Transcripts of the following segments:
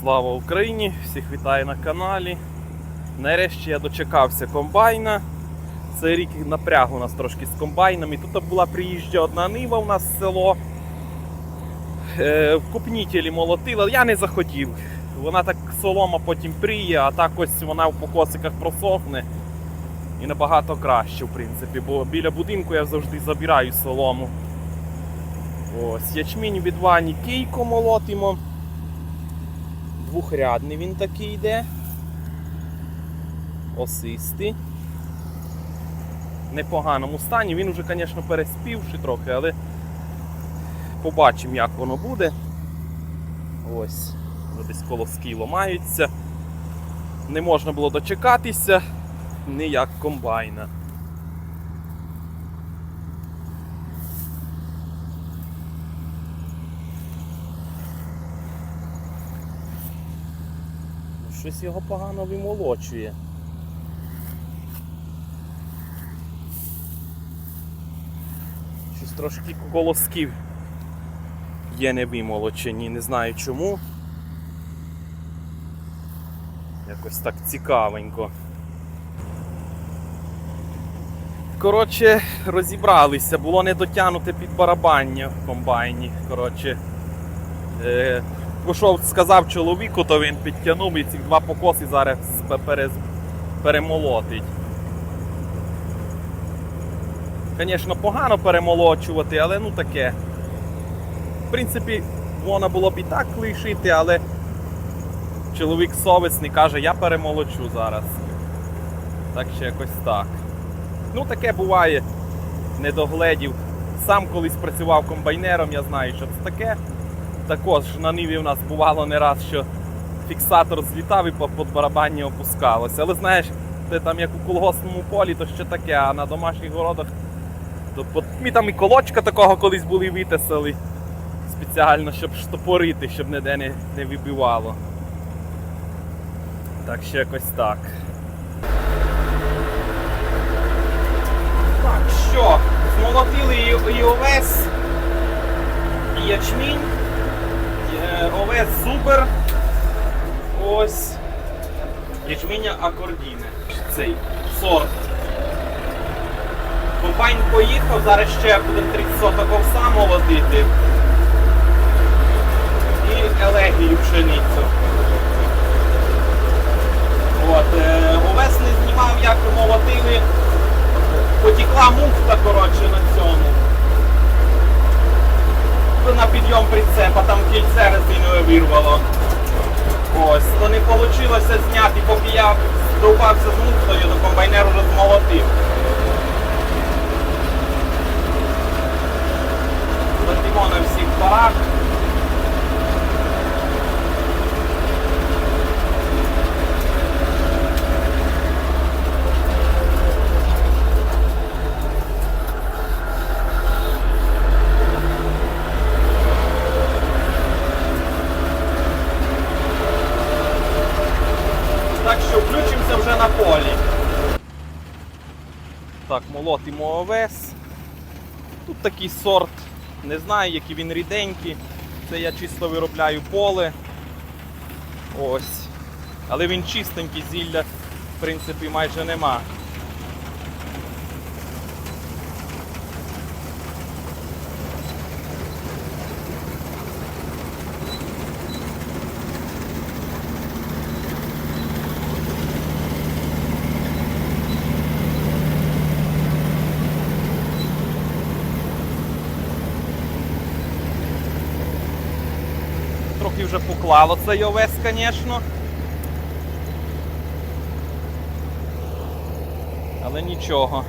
Слава Україні! Всіх вітаю на каналі. Нарешті я дочекався комбайна. Цей рік напряг у нас трошки з комбайнами. Тут була приїжджа одна нива у нас в село. Е, в купнітелі молотила. Я не захотів. Вона так солома потім пріє, а так ось вона в покосиках просохне. І набагато краще, в принципі, бо біля будинку я завжди забираю солому. Ось, ячмінь від вані кійко молотимо. Двохрядний він такий йде. Осистий. В непоганому стані. Він вже, звісно, переспівши трохи, але побачимо, як воно буде. Ось, десь колоски ломаються. Не можна було дочекатися, не як комбайна. Щось його погано вимолочує. Щось трошки колосків є не вимолочені, не знаю чому. Якось так цікавенько. Коротше, розібралися, було не дотягнуте під барабання в комбайні. Коротше, е, пішов, сказав чоловіку, то він підтягнув і ці два покоси зараз перемолотить. Звісно, погано перемолочувати, але ну таке. В принципі, можна було б і так лишити, але чоловік совісний каже, я перемолочу зараз. Так що якось так. Ну, таке буває, недогледів. Сам колись працював комбайнером, я знаю, що це таке. Також на ниві в нас бувало не раз, що фіксатор злітав і по- барабанні опускалося. Але знаєш, це там як у колгоспному полі, то ще таке, а на домашніх городах. То по- ми там і колочка такого колись були витисали спеціально, щоб штопорити, щоб ніде не, не вибивало. Так що якось так. Так, що? Змолотили і, і овес, і ячмінь, овес супер. Ось. Ячміння акордіне. Цей сорт. Комбайн поїхав, зараз ще будемо 30 соток овса молотити. І елегію пшеницю. От, е, овес не знімав, як молотили потекла муфта, коротше, на цьому. На підйом прицепа, кільце резинове вирвало. Ось, то не вийшло зняти, поки я здовбався з муфтою, то комбайнер розмолотив. змолотив. Летимо на всіх парах. Так що включимося вже на полі. Так, молотимо овес. Тут такий сорт, не знаю, який він ріденький. Це я чисто виробляю поле. Ось. Але він чистенький, зілля, в принципі, майже нема. Трохи вже поклало цей овес, звісно. Але нічого.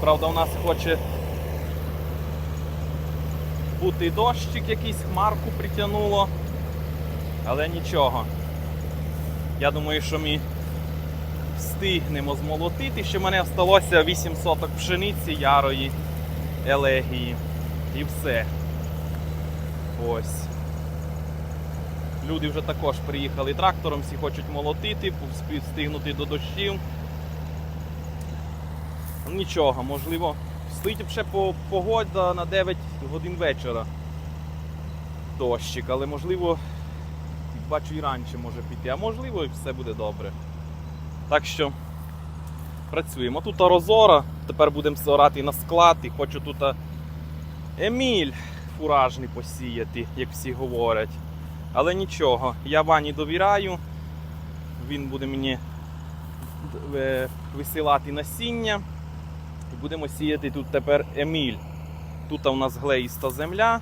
Правда, у нас хоче бути дощик якийсь, хмарку притягнуло. Але нічого. Я думаю, що ми встигнемо змолотити. Ще мене залишилося 8 соток пшениці ярої елегії. І все. Ось. Люди вже також приїхали трактором, всі хочуть молотити, встигнути до дощів. Ну, Нічого, можливо, стоїть ще по погода на 9 годин вечора. Дощик, але можливо бачу і раніше може піти, а можливо і все буде добре. Так що працюємо. Тут розора, тепер будемо зорати на склад і хочу тут Еміль фуражний посіяти, як всі говорять. Але нічого, я Вані довіряю. Він буде мені е, висилати насіння. І будемо сіяти тут тепер Еміль. Тут у нас глеїста земля.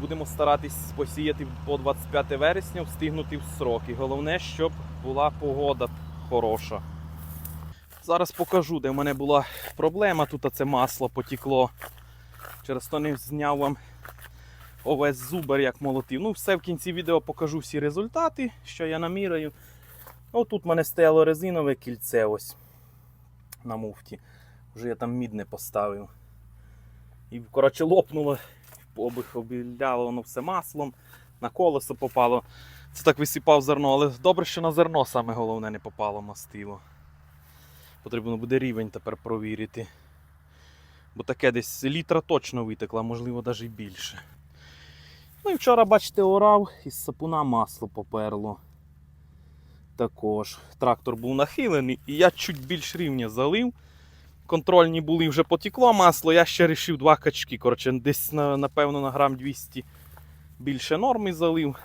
Будемо старатись посіяти по 25 вересня, встигнути в сроки. Головне, щоб була погода хороша. Зараз покажу, де в мене була проблема. Тут це масло потекло. Через то не зняв вам овець зубер, як молотив. Ну, все в кінці відео покажу всі результати, що я наміряю. О, тут в мене стояло резинове кільце ось на муфті. Вже я там мідне поставив. І коротше лопнуло, обіляло воно все маслом, на колесо попало. Це так висипав зерно, але добре, що на зерно саме головне не попало мастило. Потрібно буде рівень тепер провірити. Бо таке десь літра точно витекла, можливо, навіть більше. Ну і вчора, бачите, орав із сапуна масло поперло. Також трактор був нахилений, і я чуть більш рівня залив. Контрольні були вже потекло масло, я ще вирішив два качки. Коротше, десь напевно на грам 200 більше норми залив.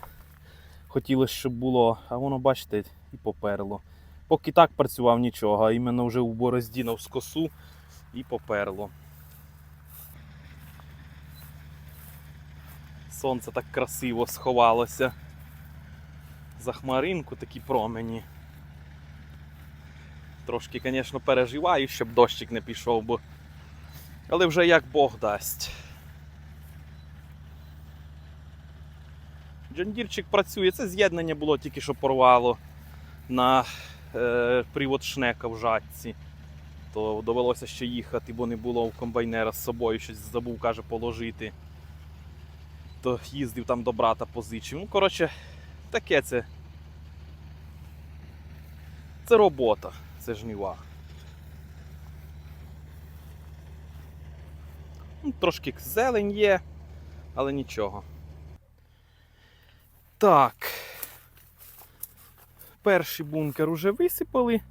Хотілося, щоб було, а воно, бачите, і поперло. Поки так працював нічого, а іменно вже у борозді на скосу і поперло. Сонце так красиво сховалося. За хмаринку такі промені. Трошки, звісно, переживаю, щоб дощик не пішов, бо. Але вже як Бог дасть. Джондірчик працює, це з'єднання було тільки що порвало на е, привод шнека в жатці. То довелося ще їхати, бо не було у комбайнера з собою, щось забув, каже, положити. То їздив там до брата позичив. Ну, коротше, таке це. Це робота, це жнива. Ну, трошки зелень є, але нічого. Так. Перший бункер уже висипали.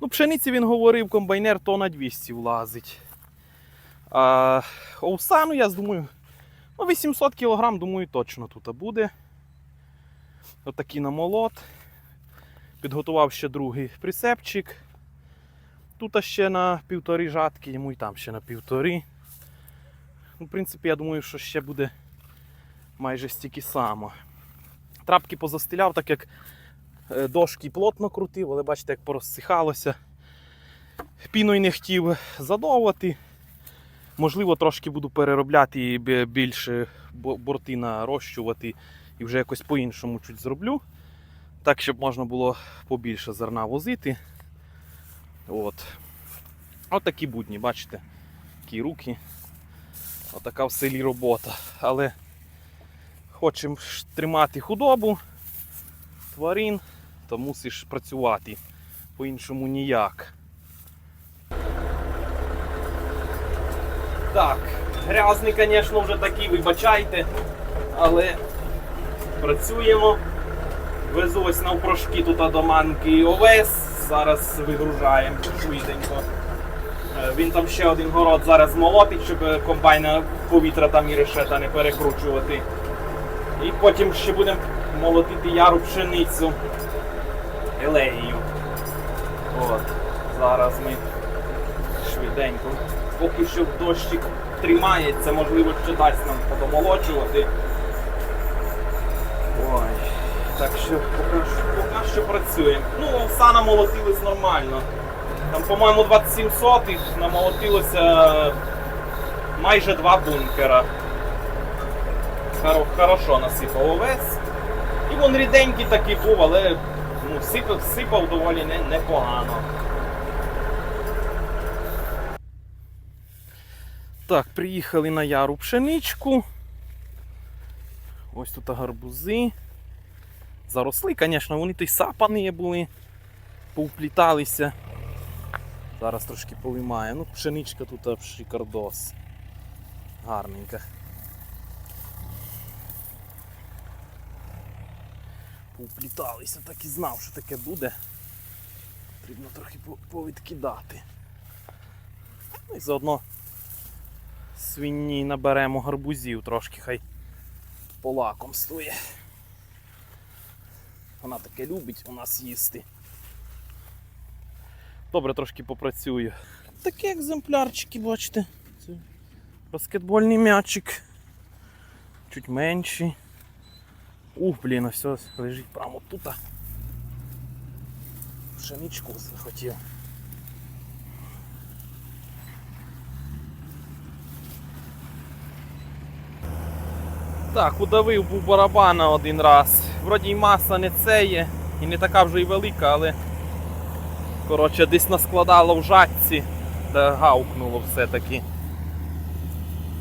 Ну, пшениці він говорив, комбайнер то на 200 влазить. А овса, ну я думаю, ну 800 кг, думаю, точно тут буде. Отакий намолот. Підготував ще другий прицепчик. Тут ще на півтори жатки, йому і там ще на півтори. Ну, в принципі, я думаю, що ще буде майже стільки само. Трапки позастеляв, так як е, дошки плотно крутив, але бачите, як порозсихалося. Піною не хотів задовувати. Можливо, трошки буду переробляти більше борти нарощувати і вже якось по-іншому чуть зроблю. Так, щоб можна було побільше зерна возити. От. От такі будні, бачите, такі руки. Отака в селі робота. Але хочемо тримати худобу, тварин, то мусиш працювати. По-іншому ніяк. Так, грязний, звісно, вже такий, вибачайте, але працюємо. Везу ось навпрошки тут до манки овес. Зараз вигружаємо швиденько. Е, Він там ще один город зараз молотить, щоб е, комбайна повітря там і решета не перекручувати. І потім ще будемо молотити яру пшеницю елеєю. От. Зараз ми швиденько. Поки що дощик тримається, можливо, ще дасть нам подомолочувати. Ой. Так що поки, що- поки що працюємо. Ну, овса намолотились нормально. Там, по-моєму, 27 сотих намолотилося майже два бункера. Хоро- Хорошо насипав овець. І він ріденький такий був, але ну, сипав, сипав доволі не, Так, приїхали на яру пшеничку. Ось тут гарбузи. Заросли, звісно, вони то й сапані були, повпліталися. Зараз трошки повимає. Ну, пшеничка тут шикардос. Гарненька. Повпліталися, так і знав, що таке буде. Потрібно трохи повідкидати. Ну і заодно свині наберемо гарбузів трошки, хай полакомствує. Вона таке любить у нас їсти. Добре, трошки попрацюю. Такі екземплярчики, бачите. Це баскетбольний м'ячик. Чуть менший. Ух, блін, все лежить прямо тут. Пшеничку захотів. Так, удавив був барабана один раз. Вроді й маса не це є, і не така вже й велика, але коротше десь наскладало в жатці, та гавкнуло все-таки.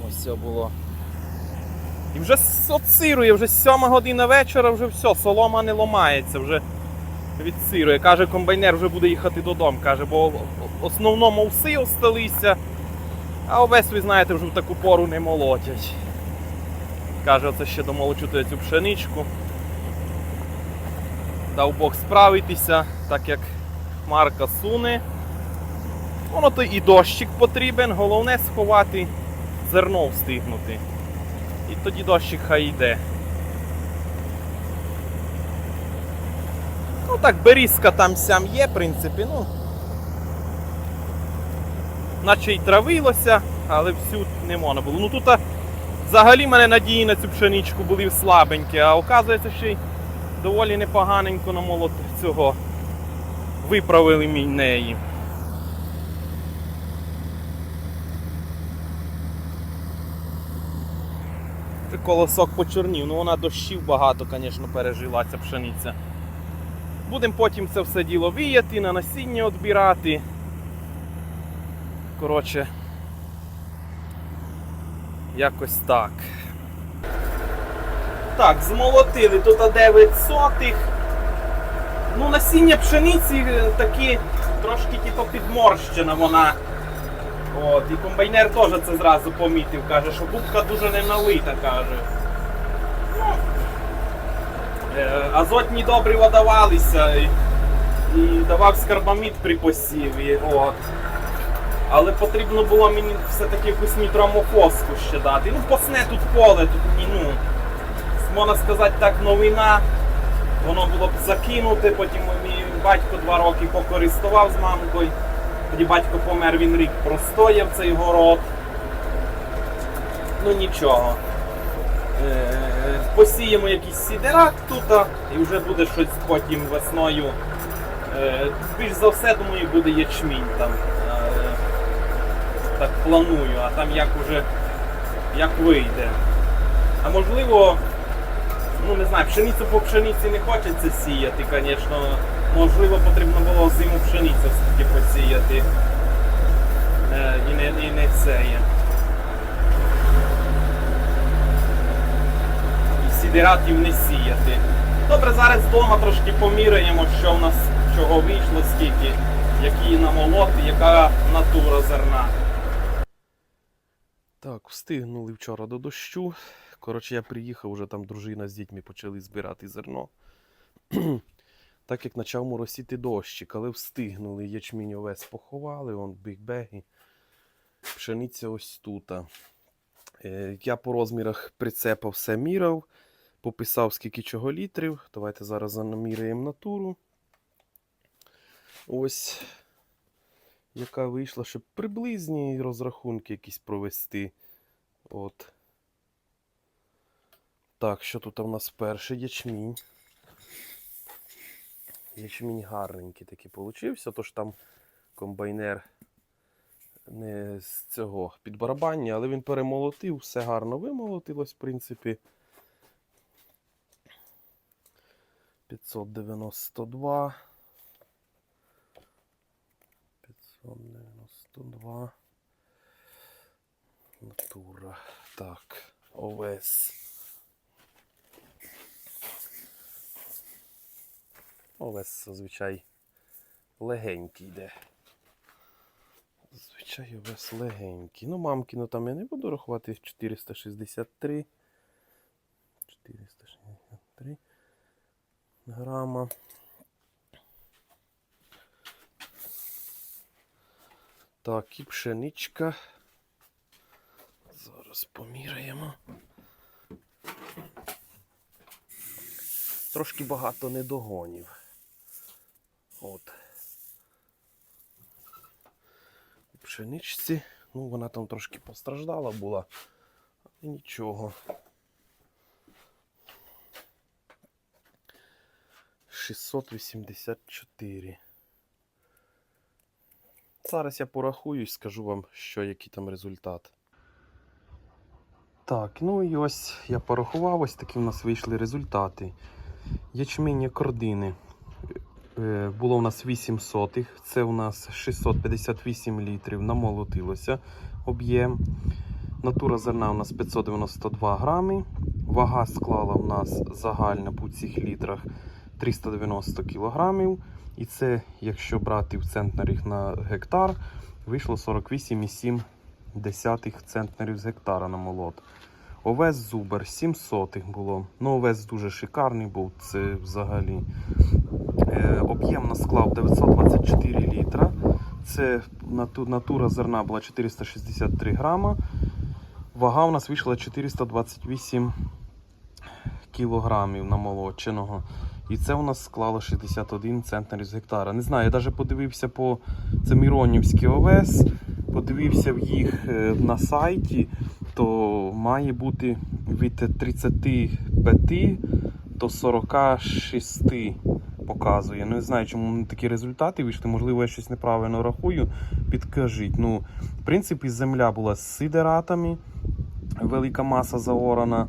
Ось це було. І вже отсирує, вже 7 година вечора, вже все, солома не ломається, вже відсирує. Каже, комбайнер вже буде їхати додому. Каже, бо в основному овси осталися, а овес, ви знаєте, вже в таку пору не молотять. Каже, оце ще домолочу цю пшеничку. Дав Бог справитися, так як Марка суне. Воно то і дощик потрібен, головне сховати зерно встигнути. І тоді дощик хай йде. Ну так, берізка там сям є, в принципі, ну. Наче й травилося, але всю не можна було. Ну тут взагалі в мене надії на цю пшеничку були слабенькі, а оказується, ще й доволі непоганенько намолот цього виправили мій неї. Це колосок почорнів, ну вона дощів багато, звісно, пережила ця пшениця. Будемо потім це все діло віяти, на насіння відбирати. Коротше, якось так. Так, змолотили тут 9 сотих. Ну, насіння пшениці е, такі трошки типу, підморщена вона. От, і комбайнер теж це зразу помітив, каже, що губка дуже неналита, каже. Ну, е, азотні добрива давалися і, і давав скарбамід при посіві. От. Але потрібно було мені все-таки якусь нітромофоску ще дати. Ну, посне тут поле, тут ну, можна сказати так, новина. Воно було б закинуте, потім мій батько два роки покористував з мамкою. Тоді батько помер, він рік простояв цей город. Ну нічого. Е, Посіємо якийсь сідерак тут, і вже буде щось потім весною. Е, Більш за все, думаю, буде ячмінь там. Так планую, а там як уже як вийде. А можливо, ну не знаю, пшеницю по пшениці не хочеться сіяти, звісно. Можливо, потрібно було зиму пшеницю все-таки посіяти. Е, і, не, і не це. І сідератів не сіяти. Добре, зараз вдома трошки поміряємо, що в нас чого вийшло, скільки, які намолоти, яка натура зерна. Так, встигнули вчора до дощу. Коротше, я приїхав, вже там дружина з дітьми почали збирати зерно. так як почав моросіти дощик, але встигнули. Ячмінь овес поховали, вон бігбеги. Пшениця ось тут. Е, Я по розмірах прицепа все міряв, пописав скільки чого літрів. Давайте зараз наміряємо натуру. Ось яка вийшла, щоб приблизні розрахунки якісь провести. От. Так, що тут у нас перший ячмінь? Ячмінь гарненький такий получився, тож там комбайнер не з цього під барабання, але він перемолотив, все гарно вимолотилось, в принципі. 592. 592. Натура. Так, овес. Овес зазвичай легенький йде. Зазвичай овес легенький. Ну, мамкіно там я не буду рахувати 463. 463. грама. Так, і пшеничка. Зараз поміряємо. Трошки багато недогонів. От. У пшеничці. Ну, вона там трошки постраждала була, але нічого. 684. Зараз я порахую і скажу вам, що який там результат. Так, ну і ось я порахував, ось такі в нас вийшли результати. Ячміння кордини. Е, Було у нас 8 сотих, це у нас 658 літрів, намолотилося об'єм. Натура зерна у нас 592 грами. Вага склала у нас загальна по цих літрах 390 кілограмів. І це, якщо брати в центнерах на гектар, вийшло 48,7 центнерів з гектара на молот. Овес зубер 700 було. Ну, овес дуже шикарний був, це взагалі. Е, об'єм на склав 924 літра. Це натура зерна була 463 грама. Вага у нас вийшла 428 кілограмів намолоченого. І це у нас склало 61 центнерів з гектара. Не знаю, я навіть подивився по це Міронівський овес, подивився в їх е, на сайті, то має бути від 35 до 46 показує. Ну, не знаю, чому такі результати вийшли. Можливо, я щось неправильно рахую. Підкажіть. Ну, в принципі, земля була з сидератами, велика маса заорана.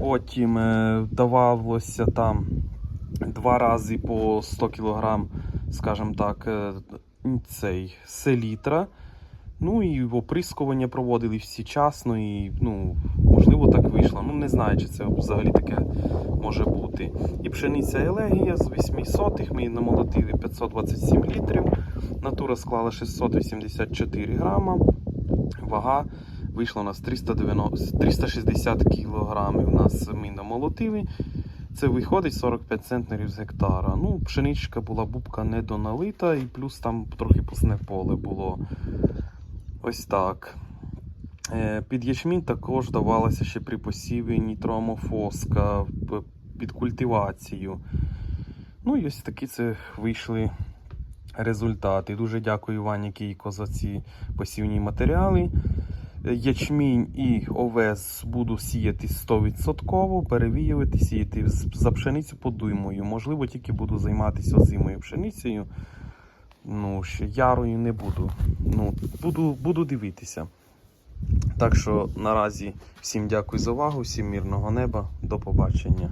Потім е, давалося там два рази по 100 кг, скажімо так, е, цей селітра. Ну і оприскування проводили всі часно, і ну, можливо так вийшло. Ну не знаю, чи це взагалі таке може бути. І пшениця елегія з 8 сотих ми намолотили 527 літрів. Натура склала 684 грама. Вага вийшла у нас 390, 360 кілограмів. У нас ми намолотили. Це виходить 45 центнерів з гектара. Ну, пшеничка була бубка недоналита, і плюс там трохи пусне поле було. Ось так. Е, Під ячмінь також давалося ще при посіві нітроамофоска п- під культивацію. Ну і ось такі це вийшли результати. Дуже дякую Вані Кійко за ці посівні матеріали. Ячмінь і овес буду сіяти 100%, перевіювати, сіяти за пшеницю подуймою. Можливо, тільки буду займатися озимою пшеницею. Ну, ще ярою не буду. Ну, буду, буду дивитися. Так що наразі всім дякую за увагу, всім мирного неба, до побачення.